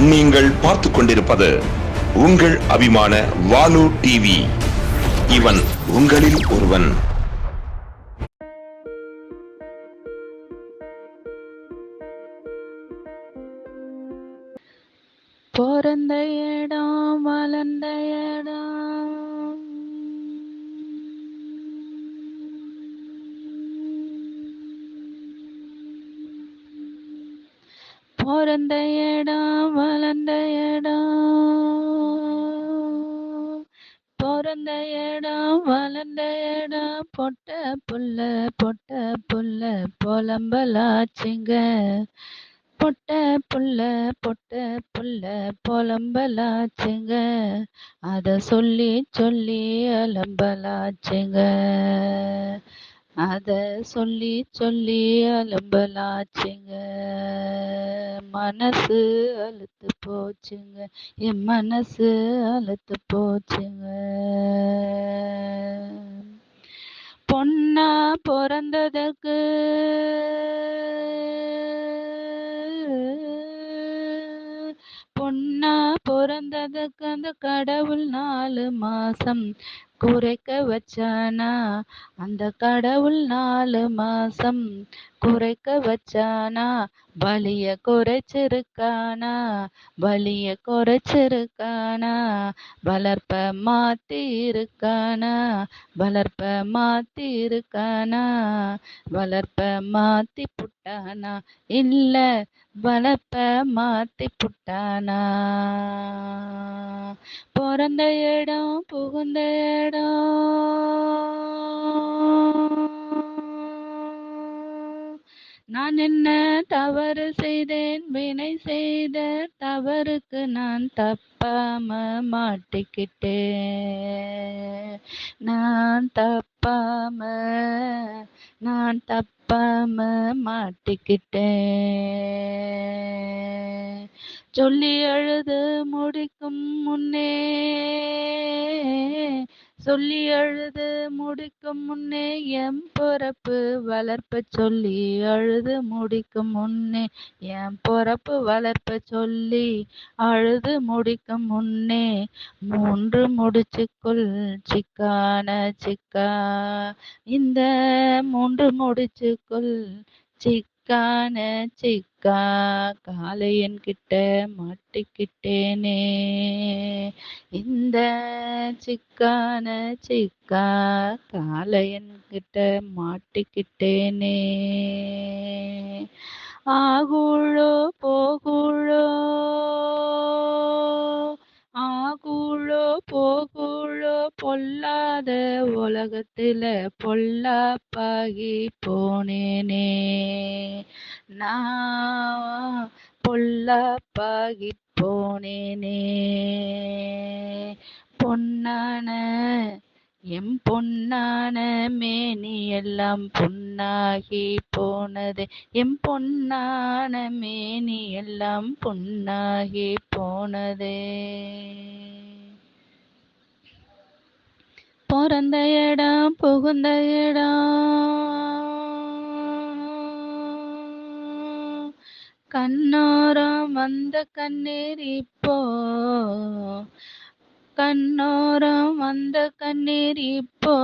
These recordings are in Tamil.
நீங்கள் பார்த்துக் கொண்டிருப்பது உங்கள் அபிமான வாலு டிவி இவன் உங்களில் ஒருவன். பிறந்த இடம் வளர்ந்த இடம். பிறந்த இடம் வளர்ந்த இடம். பிறந்த இடம் வளர்ந்த இடம். பொட்ட புல்ல பொட்ட புல்ல புலம்பலாச்சுங்க பொட்ட புல்ல பொட்ட புல்ல புலம்பலாச்சுங்க அத சொல்லி சொல்லி அலம்பலாச்சுங்க அத சொல்லி சொல்லி அலம்பலாச்சுங்க. மனசு அழுத்து போச்சுங்க. என் மனசு அழுத்து போச்சுங்க. பொண்ணா பிறந்ததுக்கு பொண்ணா பிறந்ததுக்கு அந்த கடவுள் நாலு மாசம் குறைக்க வச்சானா? அந்த கடவுள் நாலு மாசம் குறைக்க வச்சானா? பலிய குறைச்சிருக்கானா? பலிய குறைச்சிருக்கானா? வளர்ப்ப மாத்தி இருக்கானா வளர்ப்ப மாத்தி இருக்கானா வளர்ப்ப மாத்தி புட்டானா இல்ல வளர்ப்ப மாத்தி புட்டானா பிறந்த இடம் புகுந்த இடம். நான் என்ன தவறு செய்தேன்? வினை செய்த தவறுக்கு நான் தப்பாம மாட்டிக்கிட்டேன். நான் தப்பாம நான் தப்பாம மாட்டிக்கிட்டேன். சொல்லி அழுது முடிக்கும் முன்னே சொல்லி அழுது முடிக்கும் முன்னே என் பொறப்பு வளர்ப்ப சொல்லி அழுது முடிக்கும் முன்னே என் பொறப்பு வளர்ப்ப சொல்லி அழுது முடிக்கும் முன்னே மூன்று முடிச்சுக்குள் சிக்கான சிக்கா இந்த மூன்று முடிச்சுக்குள் சிக்கான சிக்கா காளையன் கிட்ட மாட்டிக்கிட்டேனே. இந்த சிக்கான சிக்கா காளையன் கிட்ட மாட்டிக்கிட்டேனே. ஆகுழோ போகுழோ ஆகுழோ போகுழோ. பொல்லாத உலகத்துல பொல்லாப்பாகி போனேனே. நான் பொல்லாப்பாகி போனேனே. பொன்னான எம் பொன்னான மேனி எல்லாம் பொன்னாகி போனது. எம் பொன்னான மேனி எல்லாம் பொன்னாகி போனதே. பிறந்த இடம் புகுந்த இடம். கண்ணோரம் வந்த கண்ணீர் இப்போ. கண்ணோரம் வந்த கண்ணீர் இப்போ.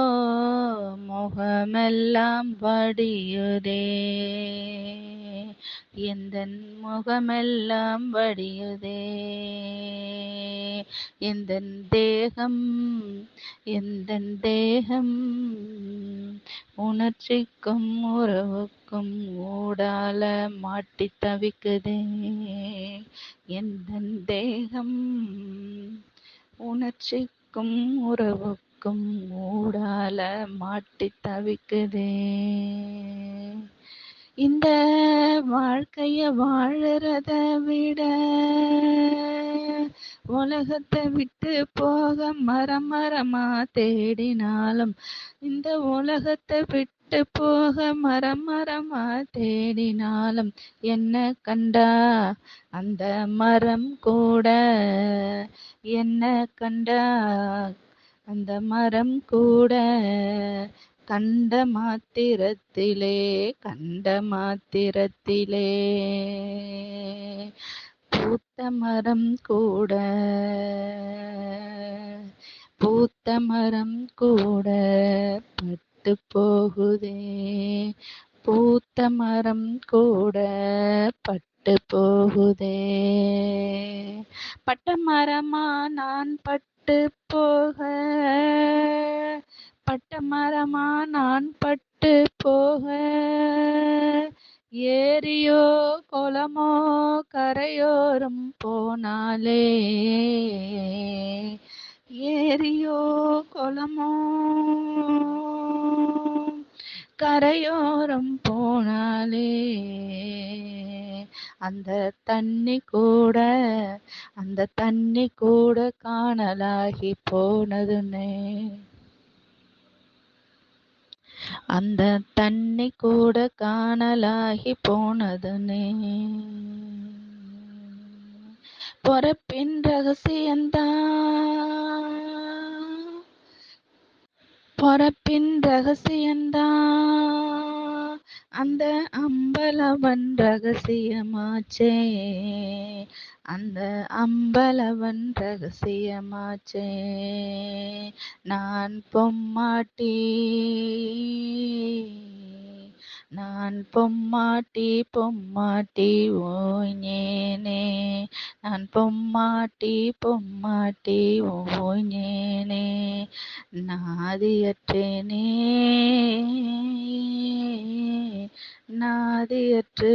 முகமெல்லாம் வடியுதே. எந்த முகமெல்லாம் வடியுதே? எந்த தேகம் எந்த தேகம்? உணர்ச்சிக்கும் உறவுக்கும் ஊடால மாட்டி தவிக்குதே. எந்த தேகம்? உணர்ச்சிக்கும் உறவுக்கும் ஊடால மாட்டி தவிக்குதே. இந்த வாழ்க்கைய வாழறத விட உலகத்தை விட்டு போக மரம் மரமா தேடினாலும் இந்த உலகத்தை விட்டு போக மரம் மரமா தேடினாலும் என்ன கண்டா? அந்த மரம் கூட. என்ன கண்டா? அந்த மரம் கூட. கண்ட மாத்திரத்திலே கண்ட மாத்திரத்திலே. பூத்த மரம் கூட. பூத்த மரம் கூட பட்டு போகுதே. பூத்த மரம் கூட பட்டு போகுதே. பட்ட மரமா நான் பட்டு போக. பட்ட மரமா நான் பட்டு போக. ஏரியோ குளமோ கரையோரம் போனாலே. ஏரியோ குளமோ கரையோரம் போனாலே. அந்த தண்ணி கூட அந்த தண்ணி கூட காணலாகி போனதுன்னே அந்த தண்ணி கூட காணலாகி போனதுனே. பொறப்பின் ரகசியந்தான். பொறப்பின் ரகசியந்தான். அந்த அம்பலவன் ரகசியமாச்சே. அந்த அம்பலவன் ரகசியமாச்சே. நான் பொம்மாட்டி. நான் பொம்மாட்டி பொம்மாட்டி ஓய்ஞேனே நான் பொம்மாட்டி பொம்மாட்டி ஓய்ஞேனே நாதியற்றேனே. நாதியற்று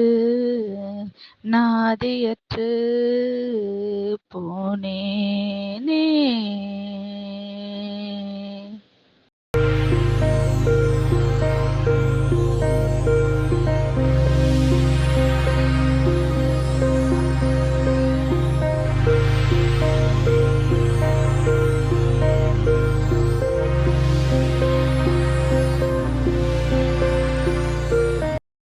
நாதியற்று போனே.